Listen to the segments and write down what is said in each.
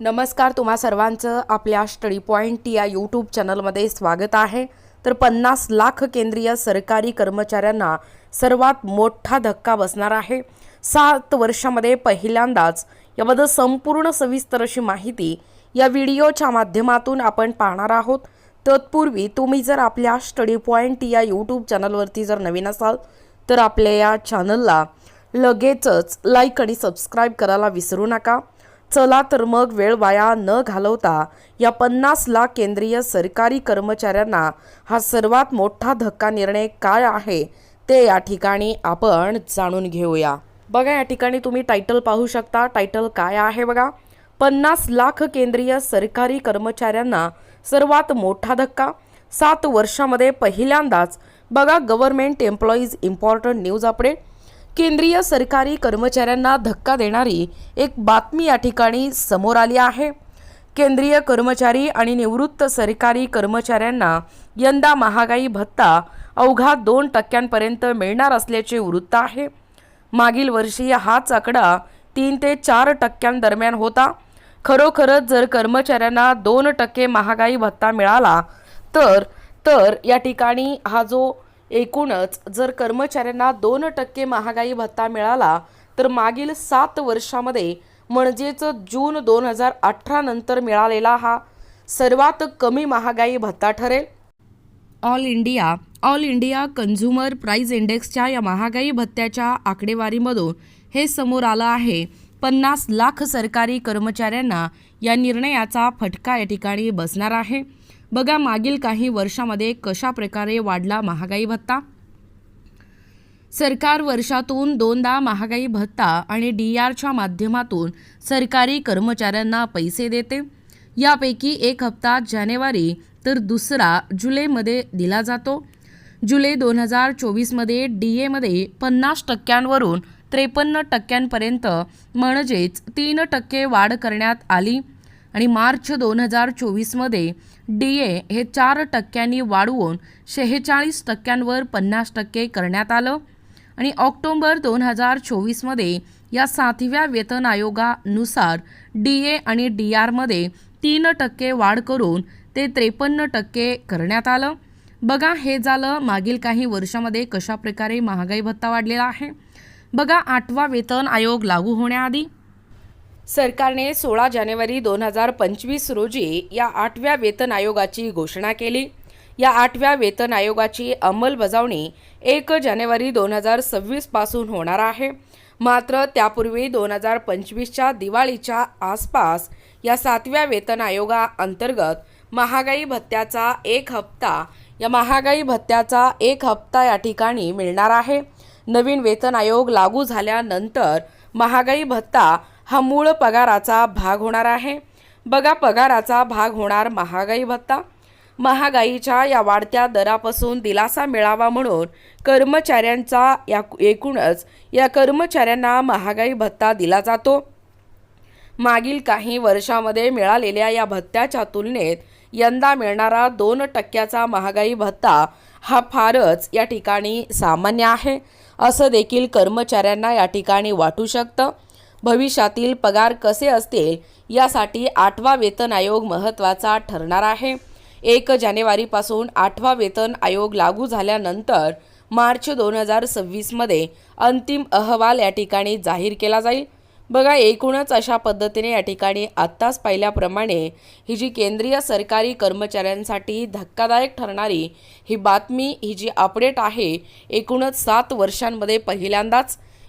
नमस्कार तुम्हा सर्वांचं आपल्या स्टडी पॉईंट या यूट्यूब चॅनलमध्ये स्वागत आहे. तर पन्नास लाख केंद्रीय सरकारी कर्मचाऱ्यांना सर्वात मोठा धक्का बसणार आहे. सात वर्षामध्ये पहिल्यांदाच याबद्दल संपूर्ण सविस्तर अशी माहिती या व्हिडिओच्या माध्यमातून आपण पाहणार आहोत. तत्पूर्वी तुम्ही जर आपल्या स्टडी पॉईंट या यूट्यूब चॅनलवरती जर नवीन असाल तर आपल्या या चॅनलला लगेचच लाईक आणि सबस्क्राईब करायला विसरू नका. चला तर मग वेळ वाया न घालवता या पन्नास लाख केंद्रीय सरकारी कर्मचाऱ्यांना हा सर्वात मोठा धक्का निर्णय काय आहे ते या ठिकाणी आपण जाणून घेऊया. बघा या ठिकाणी तुम्ही टायटल पाहू शकता. टायटल काय आहे बघा? पन्नास लाख केंद्रीय सरकारी कर्मचाऱ्यांना सर्वात मोठा धक्का. सात वर्षामध्ये पहिल्यांदाच बघा government employees important news update केंद्रीय सरकारी कर्मचाऱ्यांना धक्का देणारी एक बातमी या ठिकाणी समोर आली आहे. केंद्रीय कर्मचारी आणि निवृत्त सरकारी कर्मचाऱ्यांना यंदा महागाई भत्ता अवघा दोन टक्क्यांपर्यंत मिळणार असल्याचे वृत्त आहे. मागील वर्षी हाच आकडा तीन ते चार टक्क्यांदरम्यान होता. खरोखरच जर कर्मचाऱ्यांना दोन टक्के महागाई भत्ता मिळाला तर तर या ठिकाणी हा जो एकूणच जर कर्मचाऱ्यांना दोन टक्के महागाई भत्ता मिळाला तर मागील सात वर्षामध्ये म्हणजेच जून दोन हजार अठरा नंतर मिळालेला हा सर्वात कमी महागाई भत्ता ठरेल. All India all India consumer price इंडेक्सच्या या महागाई भत्त्याच्या आकडेवारीमधून हे समोर आलं आहे. पन्नास लाख सरकारी कर्मचाऱ्यांना या निर्णयाचा फटका या ठिकाणी बसणार आहे. बघा मागील काही वर्षामध्ये कशा प्रकारे वाढला महागाई भत्ता. सरकार वर्षातून दोनदा महागाई भत्ता आणि डी आरच्या माध्यमातून सरकारी कर्मचाऱ्यांना पैसे देते. यापैकी एक हप्ता जानेवारी तर दुसरा जुलैमध्ये दिला जातो. जुलै दोन हजार चोवीसमध्ये डी एमध्ये पन्नास टक्क्यांवरून त्रेपन्न टक्क्यांपर्यंत म्हणजेच तीन टक्के वाढ करण्यात आली. आणि मार्च दोन हजार चोवीसमध्ये डी ए हे चार टक्क्यांनी वाढवून शेहेचाळीस टक्क्यांवर पन्नास टक्के करण्यात आलं. आणि ऑक्टोंबर दोन हजार चोवीसमध्ये या सातव्या वेतन आयोगानुसार डी ए आणि डी आरमध्ये तीन टक्के वाढ करून ते त्रेपन्न टक्के करण्यात आलं. बघा हे झालं मागील काही वर्षामध्ये कशा प्रकारे महागाई भत्ता वाढलेला आहे. बघा आठवा वेतन आयोग लागू होण्याआधी सरकारने सोळा जानेवारी दोन हजार पंचवीस रोजी या आठव्या वेतन आयोगाची घोषणा केली. या आठव्या वेतन आयोगाची अंमलबजावणी एक जानेवारी दोन हजार सव्वीसपासून होणार आहे. मात्र त्यापूर्वी दोन हजार पंचवीसच्या दिवाळीच्या आसपास या सातव्या वेतन आयोगाअंतर्गत महागाई भत्त्याचा एक हप्ता या महागाई भत्त्याचा एक हप्ता या ठिकाणी मिळणार आहे. नवीन वेतन आयोग लागू झाल्यानंतर महागाई भत्ता हा मूळ पगाराचा भाग होणार आहे. बघा पगाराचा भाग होणार महागाई भत्ता. महागाईच्या या वाढत्या दरापासून दिलासा मिळावा म्हणून कर्मचाऱ्यांचा या एकूणच या कर्मचाऱ्यांना महागाई भत्ता दिला जातो. मागील काही वर्षामध्ये मिळालेल्या या भत्त्याच्या तुलनेत यंदा मिळणारा दोन टक्क्याचा महागाई भत्ता हा फारच या ठिकाणी सामान्य आहे. असं देखील कर्मचाऱ्यांना या ठिकाणी वाटू शकतं. भविष्यातील पगार कसे असतील यासाठी आठवा वेतन आयोग महत्त्वाचा ठरणार आहे. एक जानेवारीपासून आठवा वेतन आयोग लागू झाल्यानंतर मार्च दोन हजार सव्वीसमध्ये अंतिम अहवाल या ठिकाणी जाहीर केला जाईल. बघा एकूणच अशा पद्धतीने या ठिकाणी आत्ताच पाहिल्याप्रमाणे ही जी केंद्रीय सरकारी कर्मचाऱ्यांसाठी धक्कादायक ठरणारी ही बातमी ही जी अपडेट आहे एकूणच सात वर्षांमध्ये पहिल्यांदाच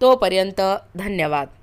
तोपर्यंत धन्यवाद.